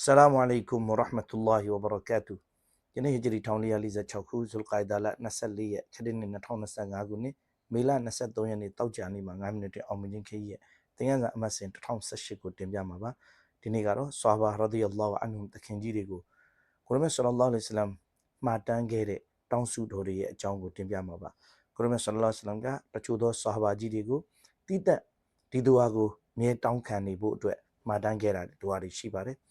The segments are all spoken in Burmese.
Assalamu alaikum wa rahmatullahi wa barakatuh ယနေ့ဟဂျရီ1446ခုဇူလ်ကိုင်ဒါလ24ရက်ခရစ်နှစ်2025ခုနှစ်မေလ23ရက်နေ့တောက်ကြနေ့မှာ9မိနစ်တင်အောင်မြင်ခြင်းခရီးရဲ့သင်ခန်းစာအမှတ်စဉ်1018ကိုတင်ပြမှာပါဒီနေ့ကတော့ဆွာဘာရဒီယလောအန်ဟူတခင်ကြီးတွေကိုကိုရမတ်ဆလလောလ္လဟ်အလัยဟိဝါစလမ်မှာတန်းခဲ့တဲ့တောင်းစုတော်တွေရဲ့အကြောင်းကိုတင်ပြမှာပါကိုရမတ်ဆလလောလ္လဟ်အလัยဟိဝါစလမ်ကတချို့သောဆွာဘာကြီးတွေကိုတိတက်ဒီဒူအာကိုမြဲတောင်းခံနေဖို့အတွက်မှာတန်းခဲ့တာဒူအာတွေရှိပါတယ်အဲ့တော့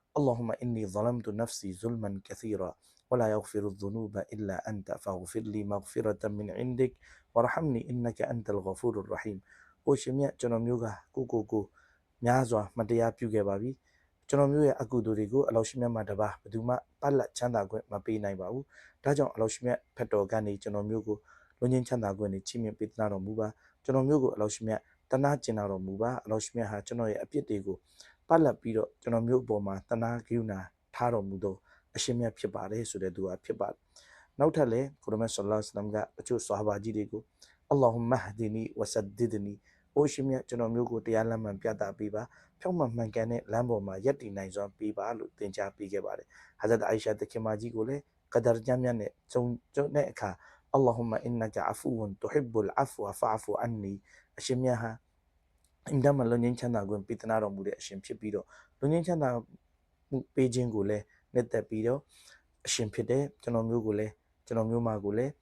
اللهم إني ظلمت نفسي ظلما كثيرا ولا يغفر الذنوب إلا أنت فاغفر لي مغفرة من عندك وارحمني إنك أنت الغفور الرحيم ဟိုရှင်မြတ်ကျွန်တော်မျိုးကကိုကိုကိုများစွာမတရားပြုခဲ့ပါပြီကျွန်တော်မျိုးရဲ့အကုသိုလ်တွေကိုအလောရှိမြတ်မှာတပါဘယ်သူမှပတ်လက်ချမ်းသာခွင့်မပေးနိုင်ပါဘူးဒါကြောင့်အလောရှိမြတ်ဖက်တော်ကနေကျွန်တော်မျိုးကိုလွန်ငင်းချမ်းသာခွင့်နဲ့ချီးမြှင့်ပေးသနာတော်မူပါကျွန်တော်မျိုးကိုအလောရှိမြတ်တနာကျင်တော်မူပါအလောရှိမြတ်ဟာကျွန်တော်ရဲ့အပြစ်တွေကို ပတ်လက်ပြီးတော့ကျွန်တော်မျိုးအပေါ်မှာတနာကိယူနာထားတော်မူသောအရှင်မြတ်ဖြစ်ပါတယ်ဆိုတဲ့သူဟာဖြစ်ပါတယ်နောက်ထပ်လည်းကိုရမတ်ဆလ္လာလ္လဟ်အလိုင်းဝါဆလမ်ကတချို့ဆာဟာဘာကြီးတွေကိုအလ္လာဟူမဟဒီနီဝဆဒဒနီအိုရှင်မြတ်ကျွန်တော်မျိုးကိုတရားလမ်းမှန်ပြသပေးပါဖြောင့်မမှန်ကန်တဲ့လမ်းပေါ်မှာယက်တည်နိုင်စွာပေးပါလို့သင်ကြားပေးခဲ့ပါတယ်ဟာဇတ်အိုင်ရှာတခင်မကြီးကိုလည်းကဒါဂျမ်းမြတ်နဲ့ကျုံကျုံတဲ့အခါအလ္လာဟူမအင်နကအဖူဝန်တူဟစ်ဘူလ်အဖူဖာဖူအန်နီအရှင်မြတ်ဟာ အင်ဒမလွန်ငင်းချမ်းသာခွင့်ပေးသနာတော်မူတဲ့အရှင်ဖြစ်ပြီးတော့လွန်ငင်းချမ်းသာမှုပေးခြင်းကိုလည်းနှစ်သက်ပြီးတော့အရှင်ဖြစ်တဲ့ကျွန်တော်မျိုးကိုလည်းကျွန်တော်မျိုးမကိုလည်း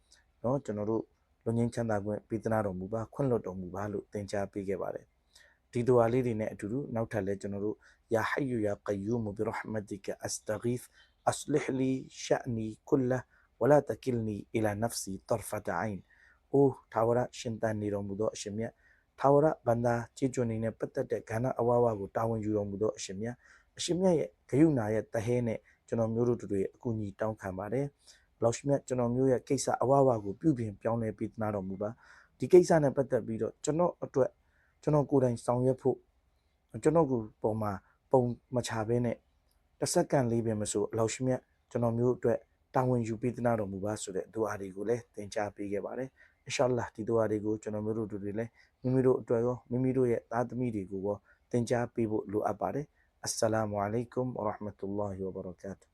เนาะကျွန်တော်တို့လွန်ငင်းချမ်းသာခွင့်ပေးသနာတော်မူပါခွင့်လွတ်တော်မူပါလို့သင်ကြားပေးခဲ့ပါတယ်ဒီဒွါလေးတွေနဲ့အတူတူနောက်ထပ်လည်းကျွန်တော်တို့ယာဟယူယာကယူမဘီရဟမတိကအစတဂီဖ် أصلح لي شأني كله ولا تكلني إلى نفسي طرفة عين အိုးထာဝရရှင်တန်နေတော်မူသောအရှင်မြတ် ထာဝရဘန္တာကြည်ကျွနေနဲ့ပတ်သက်တဲ့ခန္ဓာအဝါဝါကိုတာဝန်ယူတော်မူသောအရှင်မြတ်အရှင်မြတ်ရဲ့ဂယုဏရဲ့တဟဲနဲ့ကျွန်တော်မျိုးတို့တွေအကူအညီတောင်းခံပါတယ်လောက်ရှင်မြတ်ကျွန်တော်မျိုးရဲ့ကိစ္စအဝါဝါကိုပြုပြင်ပြောင်းလဲပေးသနာတော်မူပါဒီကိစ္စနဲ့ပတ်သက်ပြီးတော့ကျွန်တော်အတွက်ကျွန်တော်ကိုယ်တိုင်ဆောင်ရွက်ဖို့ကျွန်တော်ကိုပုံမှာပုံမချဘဲနဲ့တစ်စက္ကန့်လေးပဲမဆိုအလောက်ရှင်မြတ်ကျွန်တော်မျိုးအတွက်တာဝန်ယူပေးသနာတော်မူပါဆိုတဲ့ဒူအာတွေကိုလည်းသင်ကြားပေးခဲ့ပါတယ် အင်ရှာအလ္လာဟ်ဒီဒူအာတွေကိုကျွန်တော်မျိုးတို့တွေလည်းမိမိတို့အတွက်ရောမိမိတို့ရဲ့သားသမီးတွေကိုရောသင်ကြားပေးဖို့လိုအပ်ပါတယ်အစ္စလာမုအလိုင်ကွမ်ဝရဟမတု ல்லா ဟီဝဘရကာတူ